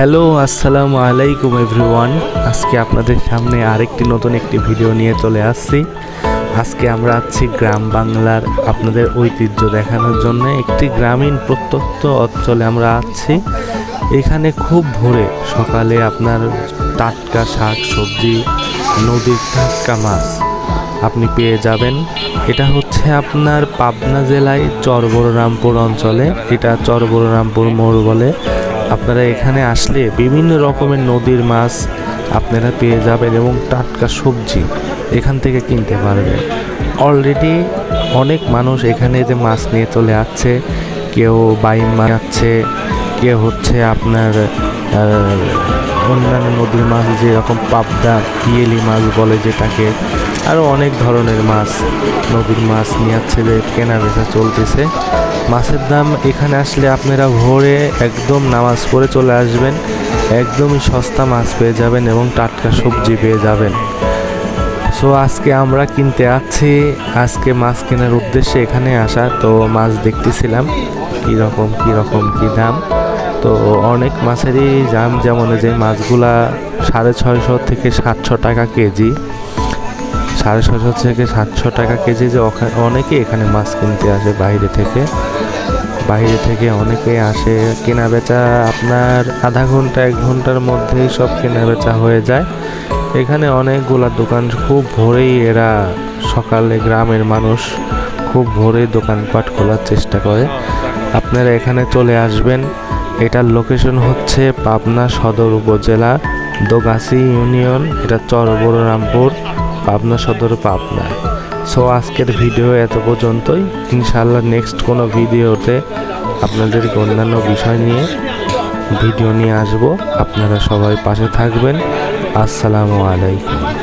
Hello, আসসালামু আলাইকুম everyone. আজকে আপনাদের সামনে আরেকটি নতুন একটি ভিডিও নিয়ে চলে আসছি। আজকে আমরা আছি গ্রাম বাংলার আপনাদের ঐতিহ্য দেখানোর জন্য একটি গ্রামীণ প্রত্যন্ত অঞ্চলে আমরা আছি। এখানে খুব ভোরে সকালে আপনার টাটকা শাক সবজি, নদীর টাটকা মাছ আপনি পেয়ে যাবেন। এটা হচ্ছে আপনার পাবনা জেলায় চরবররামপুর অঞ্চলে। এটা চরবররামপুর মোড় বলে আপনারা এখানে আসলে বিভিন্ন রকমের নদীর মাছ আপনারা পেয়ে যাবেন এবং টাটকা সবজি এখান থেকে কিনতে পারবেন। অলরেডি অনেক মানুষ এখানে যে মাছ নিয়ে চলে আসছে, কেউ বাইম মাছ কেউ হচ্ছে আপনার অন্যান্য নদীর মাছ যেরকম পাবদা, পিয়েলি মাছ বলে যেটাকে আরও অনেক ধরনের মাছ, নদীর মাছ নিয়ে যাচ্ছে যে কেনা বেচা চলতেছে। মাছের দাম এখানে আসলে আপনারা ভোরে একদম নামাজ পড়ে চলে আসবেন, একদমই সস্তা মাছ পেয়ে যাবেন এবং টাটকা সবজি পেয়ে যাবেন। সো আজকে আমরা কিনতে আছি, আজকে মাছ কেনার উদ্দেশ্যে এখানে আসা, তো মাছ দেখতেছিলাম, কীরকম কীরকম, কী দাম। তো অনেক মাছেরই দাম যেমন যে মাছগুলা সাড়ে ছয়শো থেকে সাতশো টাকা কেজি। সাড়ে ছশো থেকে সাতশো টাকা কেজি যে অনেকে এখানে মাছ কিনতে আসে বাইরে থেকে। বাইরে থেকে অনেকে আসে কেনা বেচা আপনার আধা ঘণ্টা, এক ঘণ্টার মধ্যেই সব কেনা বেচা হয়ে যায়। এখানে অনেকগুলা দোকান, খুব ভোরেই এরা সকালে গ্রামের মানুষ খুব ভোরেই দোকানপাট খোলার চেষ্টা করে। আপনারা এখানে চলে আসবেন এটার লোকেশন হচ্ছে পাবনা সদর উপজেলা, দোগাছি ইউনিয়ন, এটা চরবররামপুর পাবনা সদর পাবনা। সো আজকের ভিডিও এত পর্যন্তই। ইনশাল্লাহ নেক্সট কোনো ভিডিওতে আপনাদেরকে অন্যান্য বিষয় নিয়ে ভিডিও নিয়ে আসব। আপনারা সবাই পাশে থাকবেন। আসসালামু আলাইকুম।